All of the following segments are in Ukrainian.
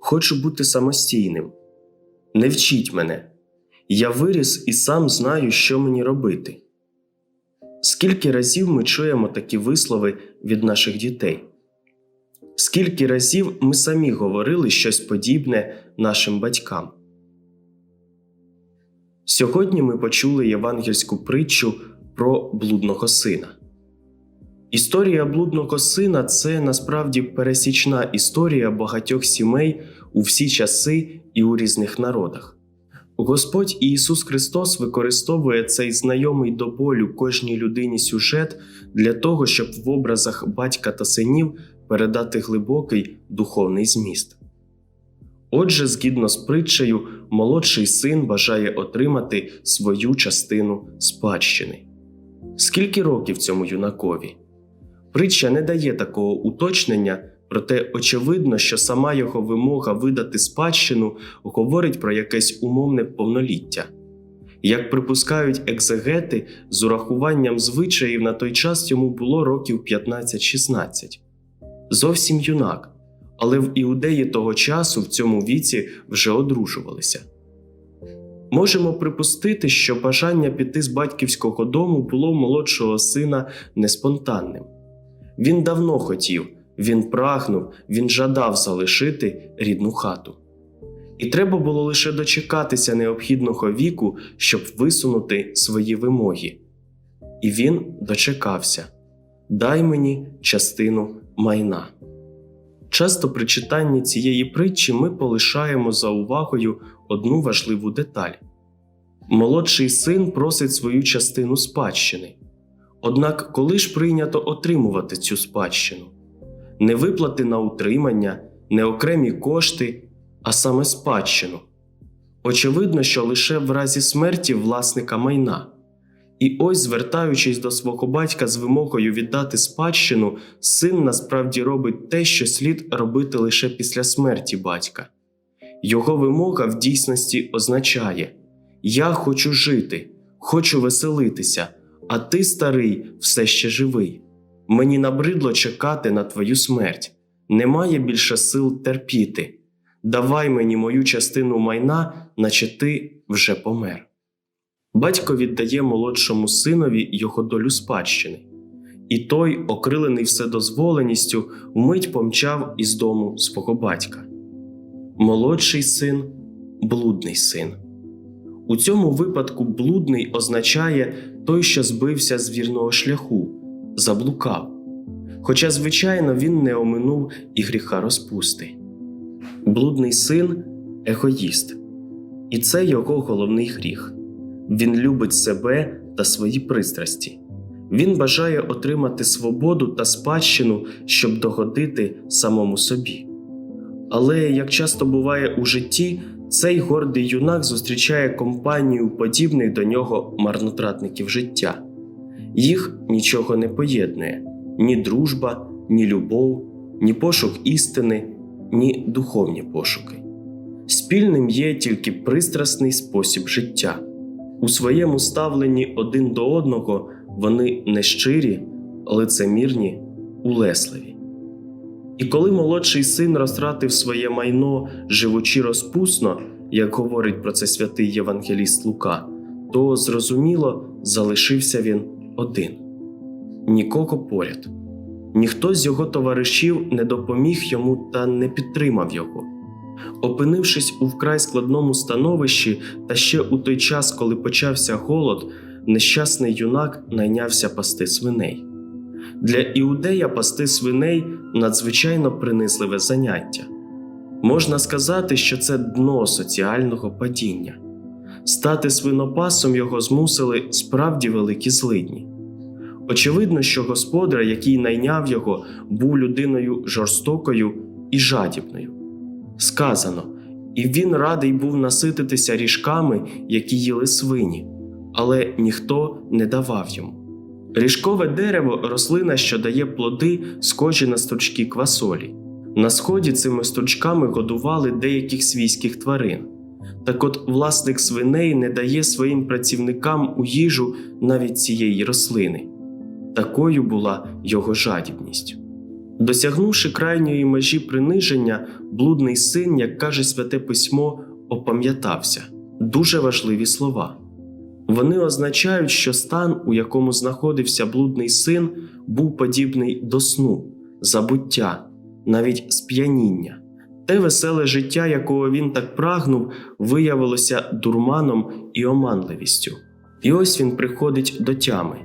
Хочу бути самостійним. Не вчіть мене. Я виріс і сам знаю, що мені робити. Скільки разів ми чуємо такі вислови від наших дітей? Скільки разів ми самі говорили щось подібне нашим батькам? Сьогодні ми почули євангельську притчу про блудного сина. Історія блудного сина це насправді пересічна історія багатьох сімей у всі часи і у різних народах. Господь Ісус Христос використовує цей знайомий до болю кожній людині сюжет для того, щоб в образах батька та синів передати глибокий духовний зміст. Отже, згідно з притчею, молодший син бажає отримати свою частину спадщини. Скільки років цьому юнакові? Притча не дає такого уточнення, проте очевидно, що сама його вимога видати спадщину говорить про якесь умовне повноліття. Як припускають екзегети, з урахуванням звичаїв на той час йому було років 15-16. Зовсім юнак, але в іудеї того часу в цьому віці вже одружувалися. Можемо припустити, що бажання піти з батьківського дому було молодшого сина неспонтанним. Він давно хотів, він прагнув, він жадав залишити рідну хату. І треба було лише дочекатися необхідного віку, щоб висунути свої вимоги. І він дочекався дай мені частину майна. Часто при читанні цієї притчі ми полишаємо за увагою одну важливу деталь. Молодший син просить свою частину спадщини. Однак, коли ж прийнято отримувати цю спадщину? Не виплати на утримання, не окремі кошти, а саме спадщину. Очевидно, що лише в разі смерті власника майна. І ось, звертаючись до свого батька з вимогою віддати спадщину, син насправді робить те, що слід робити лише після смерті батька. Його вимога в дійсності означає: Я хочу жити, хочу веселитися, а ти, старий, все ще живий. Мені набридло чекати на твою смерть. Немає більше сил терпіти. Давай мені мою частину майна, наче ти вже помер. Батько віддає молодшому синові його долю спадщини, і той, окрилений вседозволеністю, вмить помчав із дому свого батька. Молодший син блудний син. У цьому випадку блудний означає той, що збився з вірного шляху, заблукав. Хоча, звичайно, він не оминув і гріха розпусти. Блудний син егоїст, і це його головний гріх. Він любить себе та свої пристрасті. Він бажає отримати свободу та спадщину, щоб догодити самому собі. Але, як часто буває у житті, цей гордий юнак зустрічає компанію подібних до нього марнотратників життя. Їх нічого не поєднує ні дружба, ні любов, ні пошук істини, ні духовні пошуки. Спільним є тільки пристрасний спосіб життя. У своєму ставленні один до одного вони нещирі, лицемірні, улесливі. І коли молодший син розтратив своє майно, живучи розпусно, як говорить про це святий Євангеліст Лука, то зрозуміло залишився він один нікого поряд. Ніхто з його товаришів не допоміг йому та не підтримав його. Опинившись у вкрай складному становищі, та ще у той час, коли почався голод, нещасний юнак найнявся пасти свиней. Для іудея пасти свиней надзвичайно принизливе заняття. Можна сказати, що це дно соціального падіння. Стати свинопасом його змусили справді великі злидні. Очевидно, що господар, який найняв його, був людиною жорстокою і жадібною. Сказано, і він радий був насититися ріжками, які їли свині, але ніхто не давав йому. Ріжкове дерево рослина, що дає плоди, схожі на стручки квасолі. На сході цими стручками годували деяких свійських тварин. Так от власник свиней не дає своїм працівникам у їжу навіть цієї рослини. такою була його жадібність. Досягнувши крайньої межі приниження, блудний син, як каже святе письмо, опам'ятався дуже важливі слова. Вони означають, що стан, у якому знаходився блудний син, був подібний до сну, забуття, навіть сп'яніння. Те веселе життя, якого він так прагнув, виявилося дурманом і оманливістю. І ось він приходить до тями.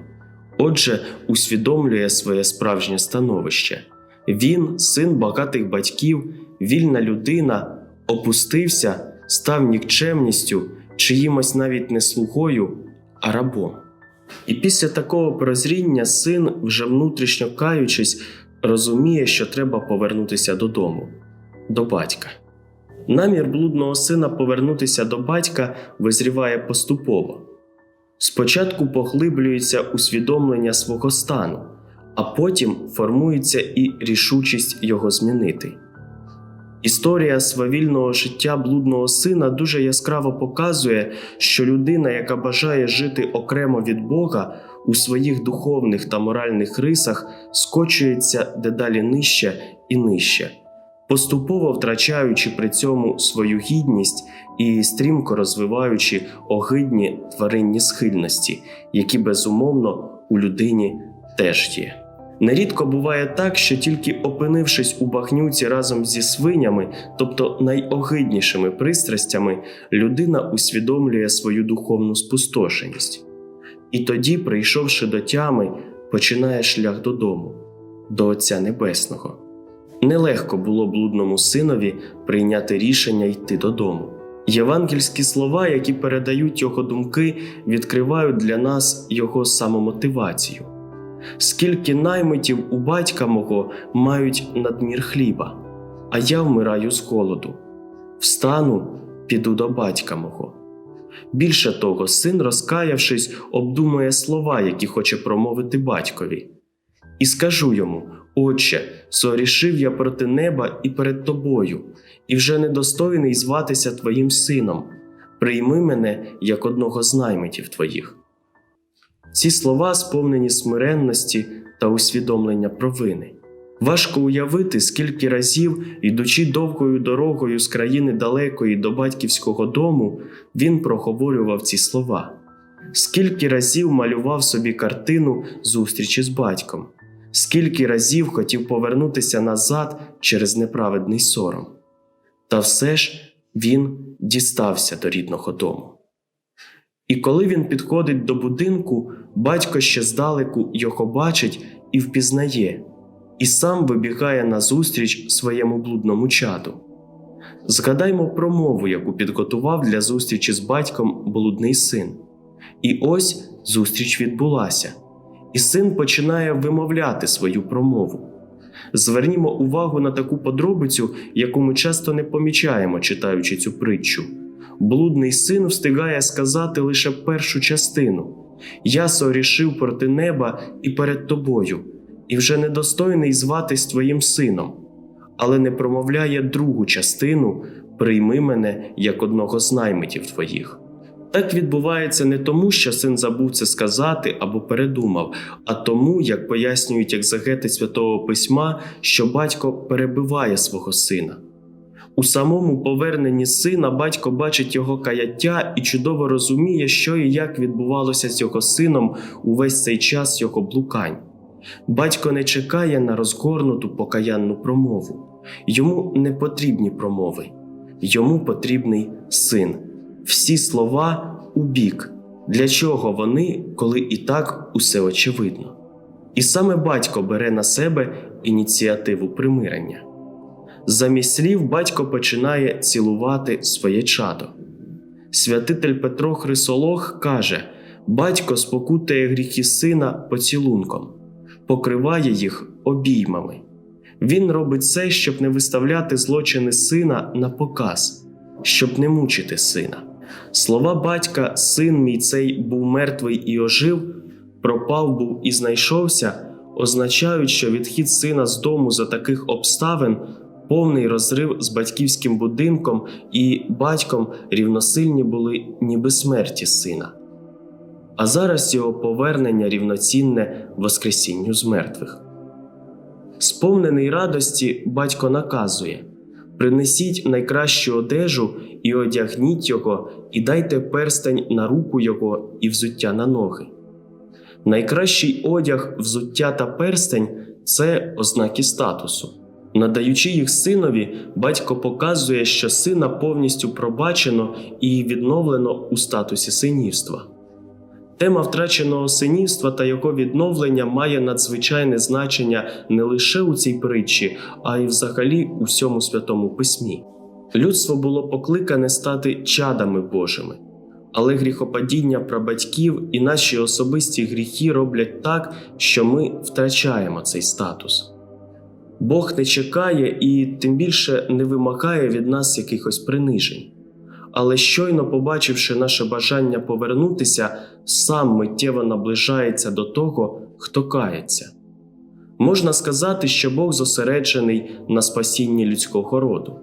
Отже, усвідомлює своє справжнє становище. Він, син багатих батьків, вільна людина, опустився, став нікчемністю, чиїмось навіть не слугою, а рабом. І після такого прозріння син, вже внутрішньо каючись, розуміє, що треба повернутися додому, до батька. Намір блудного сина повернутися до батька визріває поступово. Спочатку поглиблюється усвідомлення свого стану, а потім формується і рішучість його змінити. Історія свавільного життя блудного сина дуже яскраво показує, що людина, яка бажає жити окремо від Бога, у своїх духовних та моральних рисах скочується дедалі нижче і нижче, поступово втрачаючи при цьому свою гідність і стрімко розвиваючи огидні тваринні схильності, які безумовно у людині теж є. Нерідко буває так, що тільки опинившись у багнюці разом зі свинями, тобто найогиднішими пристрастями, людина усвідомлює свою духовну спустошеність. І тоді, прийшовши до тями, починає шлях додому, до Отця Небесного. Нелегко було блудному синові прийняти рішення йти додому. Євангельські слова, які передають його думки, відкривають для нас його самомотивацію. Скільки наймитів у батька мого мають надмір хліба, а я вмираю з голоду. Встану, піду до батька мого. Більше того, син, розкаявшись, обдумує слова, які хоче промовити батькові. І скажу йому: Отче, сорішив я проти неба і перед тобою, і вже недостойний зватися твоїм сином. Прийми мене як одного з наймитів твоїх. Ці слова сповнені смиренності та усвідомлення провини. Важко уявити, скільки разів, йдучи довгою дорогою з країни далекої до батьківського дому, він проговорював ці слова, скільки разів малював собі картину зустрічі з батьком, скільки разів хотів повернутися назад через неправедний сором. Та все ж він дістався до рідного дому. І коли він підходить до будинку, батько ще здалеку його бачить і впізнає, і сам вибігає назустріч своєму блудному чаду. Згадаймо промову, яку підготував для зустрічі з батьком блудний син. І ось зустріч відбулася, і син починає вимовляти свою промову. Звернімо увагу на таку подробицю, яку ми часто не помічаємо, читаючи цю притчу. Блудний син встигає сказати лише першу частину Я сорішив проти неба і перед тобою, і вже недостойний зватись твоїм сином, але не промовляє другу частину Прийми мене як одного з наймитів твоїх. Так відбувається не тому, що син забув це сказати або передумав, а тому, як пояснюють екзегети святого письма, що батько перебиває свого сина. У самому поверненні сина батько бачить його каяття і чудово розуміє, що і як відбувалося з його сином увесь цей час його блукань. Батько не чекає на розгорнуту покаянну промову, йому не потрібні промови, йому потрібний син. Всі слова у бік. Для чого вони, коли і так усе очевидно? І саме батько бере на себе ініціативу примирення. Замість слів батько починає цілувати своє чадо. Святитель Петро Хрисолог каже: батько спокутає гріхи сина поцілунком, покриває їх обіймами. Він робить це, щоб не виставляти злочини сина на показ, щоб не мучити сина. Слова батька, син мій цей був мертвий і ожив, пропав був і знайшовся, означають, що відхід сина з дому за таких обставин повний розрив з батьківським будинком і батьком рівносильні були ніби смерті сина. а зараз його повернення рівноцінне Воскресінню з мертвих. Сповнений радості, батько наказує принесіть найкращу одежу і одягніть його, і дайте перстень на руку його і взуття на ноги. Найкращий одяг, взуття та перстень це ознаки статусу. Надаючи їх синові, батько показує, що сина повністю пробачено і відновлено у статусі синівства. Тема втраченого синівства та його відновлення має надзвичайне значення не лише у цій притчі, а й взагалі у всьому святому письмі. Людство було покликане стати чадами Божими, але гріхопадіння прабатьків і наші особисті гріхи роблять так, що ми втрачаємо цей статус. Бог не чекає і тим більше не вимагає від нас якихось принижень але щойно побачивши наше бажання повернутися, сам миттєво наближається до того, хто кається. Можна сказати, що Бог зосереджений на спасінні людського роду.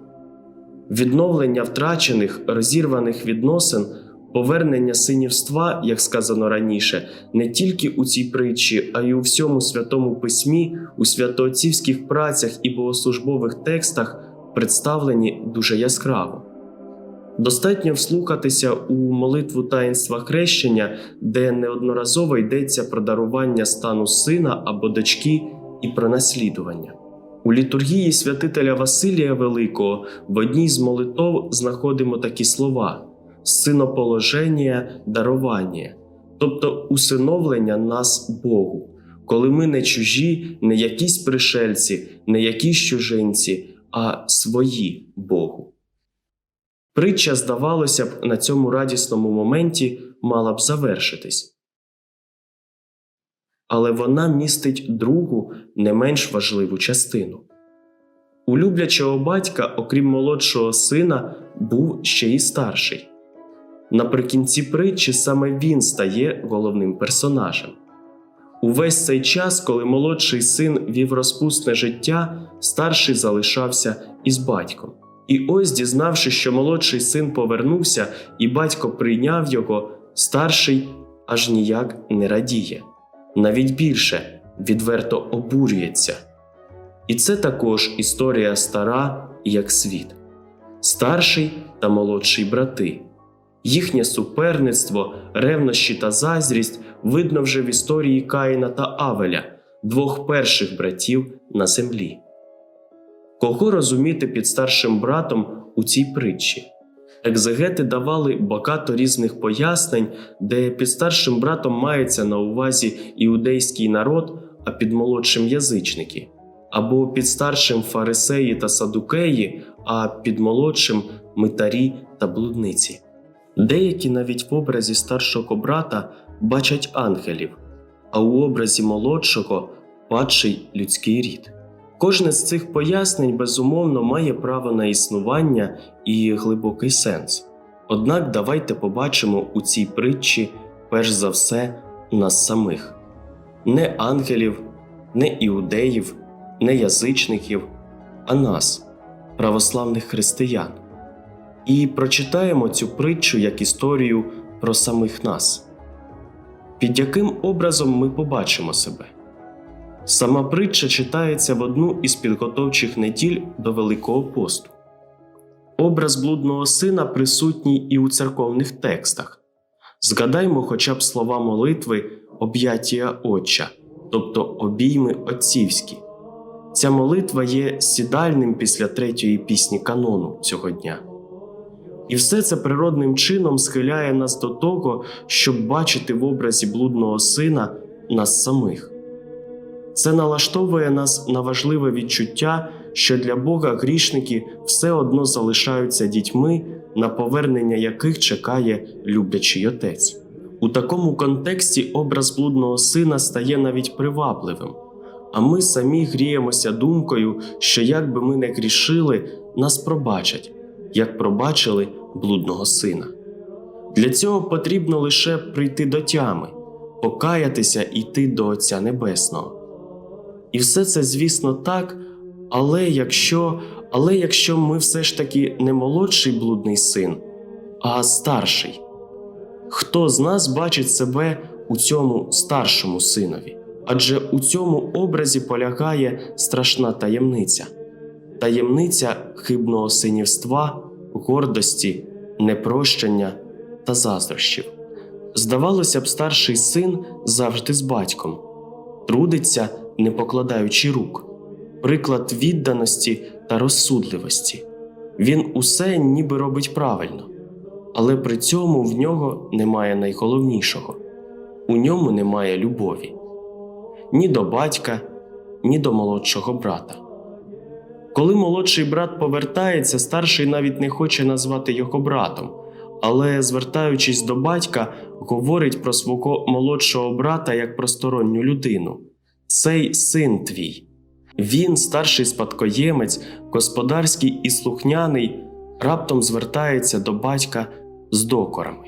Відновлення втрачених, розірваних відносин, повернення синівства, як сказано раніше, не тільки у цій притчі, а й у всьому святому письмі, у святоотцівських працях і богослужбових текстах представлені дуже яскраво. Достатньо вслухатися у молитву таїнства хрещення, де неодноразово йдеться про дарування стану сина або дочки і про наслідування. У літургії святителя Василія Великого в одній з молитов знаходимо такі слова: синоположення, дарування, тобто усиновлення нас Богу, коли ми не чужі, не якісь пришельці, не якісь чужинці, а свої Богу. Притча, здавалося б, на цьому радісному моменті мала б завершитись. Але вона містить другу, не менш важливу частину. У люблячого батька, окрім молодшого сина, був ще й старший. Наприкінці притчі саме він стає головним персонажем. Увесь цей час, коли молодший син вів розпусне життя, старший залишався із батьком. І ось, дізнавшись, що молодший син повернувся, і батько прийняв його, старший аж ніяк не радіє, навіть більше відверто обурюється. І це також історія стара, як світ, старший та молодший брати. Їхнє суперництво, ревнощі та заздрість видно вже в історії Каїна та Авеля, двох перших братів на землі. Кого розуміти під старшим братом у цій притчі? Екзегети давали багато різних пояснень, де під старшим братом мається на увазі іудейський народ, а під молодшим язичники, або під старшим фарисеї та садукеї, а під молодшим митарі та блудниці. Деякі навіть в образі старшого брата бачать ангелів, а у образі молодшого падший людський рід. Кожне з цих пояснень безумовно має право на існування і глибокий сенс. Однак давайте побачимо у цій притчі перш за все нас самих не ангелів, не іудеїв, не язичників, а нас, православних християн. І прочитаємо цю притчу як історію про самих нас. Під яким образом ми побачимо себе? Сама притча читається в одну із підготовчих неділь до Великого посту. Образ блудного сина присутній і у церковних текстах. Згадаймо хоча б слова молитви об'яття Отча, тобто обійми отцівські. Ця молитва є сідальним після третьої пісні канону цього дня. І все це природним чином схиляє нас до того, щоб бачити в образі блудного сина нас самих. Це налаштовує нас на важливе відчуття, що для Бога грішники все одно залишаються дітьми, на повернення яких чекає люблячий отець. У такому контексті образ блудного сина стає навіть привабливим, а ми самі гріємося думкою, що як би ми не грішили, нас пробачать, як пробачили блудного сина. Для цього потрібно лише прийти до тями, покаятися і йти до Отця Небесного. І все це, звісно, так, але якщо але якщо ми все ж таки не молодший блудний син, а старший, Хто з нас бачить себе у цьому старшому синові? Адже у цьому образі полягає страшна таємниця, таємниця хибного синівства, гордості, непрощення та заздрощів. Здавалося б, старший син завжди з батьком, трудиться, не покладаючи рук, приклад відданості та розсудливості. Він усе ніби робить правильно, але при цьому в нього немає найголовнішого у ньому немає любові ні до батька, ні до молодшого брата. Коли молодший брат повертається, старший навіть не хоче назвати його братом, але, звертаючись до батька, говорить про свого молодшого брата як про сторонню людину. Цей син твій. Він, старший спадкоємець, господарський і слухняний, раптом звертається до батька з докорами.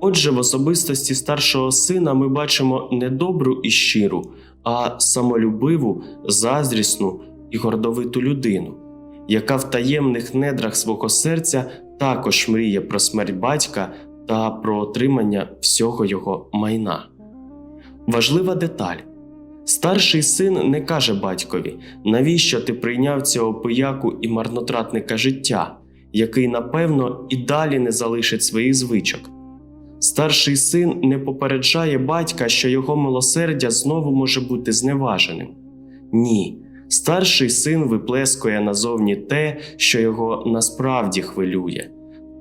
Отже, в особистості старшого сина ми бачимо не добру і щиру, а самолюбиву, заздрісну і гордовиту людину, яка в таємних недрах свого серця також мріє про смерть батька та про отримання всього його майна. Важлива деталь. Старший син не каже батькові, навіщо ти прийняв цього пияку і марнотратника життя, який, напевно, і далі не залишить своїх звичок. Старший син не попереджає батька, що його милосердя знову може бути зневаженим. Ні, старший син виплескує назовні те, що його насправді хвилює.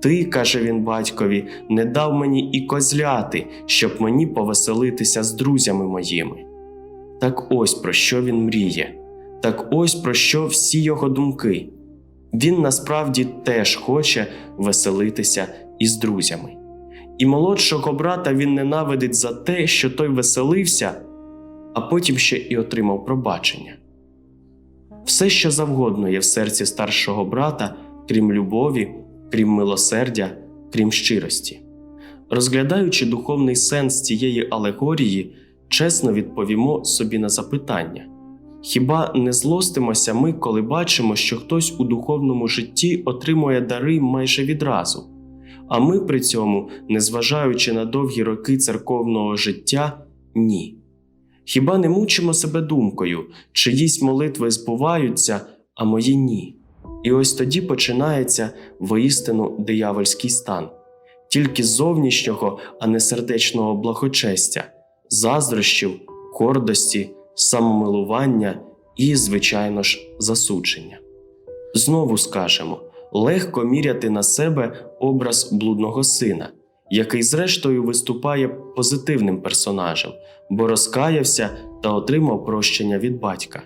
Ти, каже він батькові, не дав мені і козляти, щоб мені повеселитися з друзями моїми. Так ось про що він мріє, так ось про що всі його думки. Він насправді теж хоче веселитися із друзями. І молодшого брата він ненавидить за те, що той веселився, а потім ще і отримав пробачення. Все, що завгодно є в серці старшого брата, крім любові, крім милосердя, крім щирості. Розглядаючи духовний сенс цієї алегорії, чесно відповімо собі на запитання хіба не злостимося ми, коли бачимо, що хтось у духовному житті отримує дари майже відразу? А ми при цьому, незважаючи на довгі роки церковного життя, ні. Хіба не мучимо себе думкою, чиїсь молитви збуваються, а мої ні. І ось тоді починається воістину диявольський стан, тільки зовнішнього, а не сердечного благочестя, заздрощів, гордості, самомилування і, звичайно ж, засудження. Знову скажемо легко міряти на себе образ блудного сина, який, зрештою, виступає позитивним персонажем, бо розкаявся та отримав прощення від батька.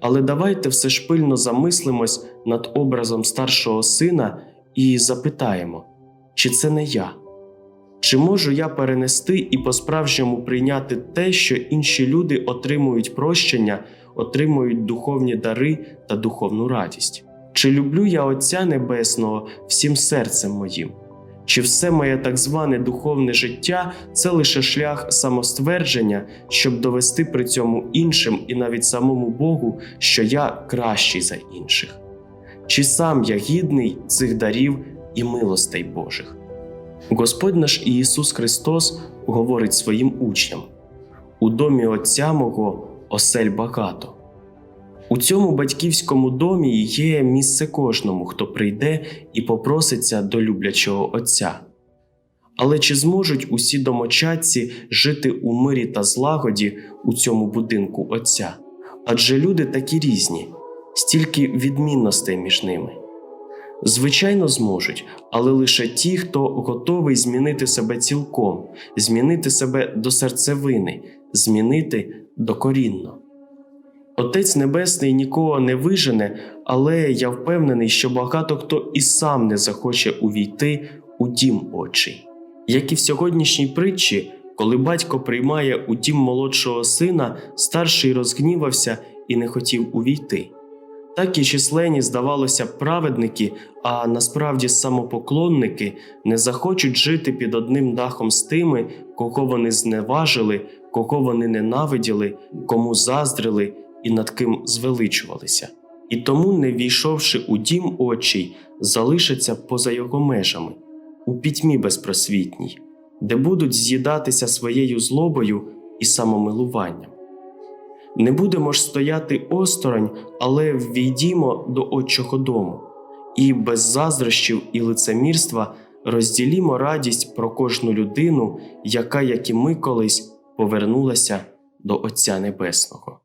Але давайте все ж пильно замислимось над образом старшого сина і запитаємо, чи це не я? Чи можу я перенести і по-справжньому прийняти те, що інші люди отримують прощення, отримують духовні дари та духовну радість? Чи люблю я Отця Небесного всім серцем моїм? Чи все моє так зване духовне життя це лише шлях самоствердження, щоб довести при цьому іншим і навіть самому Богу, що я кращий за інших? Чи сам я гідний цих дарів і милостей Божих? Господь наш Ісус Христос говорить своїм учням: у домі Отця мого осель багато. У цьому батьківському домі є місце кожному, хто прийде і попроситься до люблячого Отця. Але чи зможуть усі домочадці жити у мирі та злагоді у цьому будинку Отця? Адже люди такі різні, стільки відмінностей між ними. Звичайно, зможуть, але лише ті, хто готовий змінити себе цілком, змінити себе до серцевини, змінити докорінно. Отець Небесний нікого не вижене, але я впевнений, що багато хто і сам не захоче увійти у дім очий. Як і в сьогоднішній притчі, коли батько приймає у дім молодшого сина, старший розгнівався і не хотів увійти. Так і численні, здавалося, праведники, а насправді самопоклонники не захочуть жити під одним дахом з тими, кого вони зневажили, кого вони ненавиділи, кому заздрили і над ким звеличувалися. І тому, не війшовши у дім очей, залишаться поза його межами, у пітьмі безпросвітній, де будуть з'їдатися своєю злобою і самомилуванням. Не будемо ж стояти осторонь, але ввійдімо до Отчого дому, і без заздрощів і лицемірства розділімо радість про кожну людину, яка, як і ми колись, повернулася до Отця Небесного.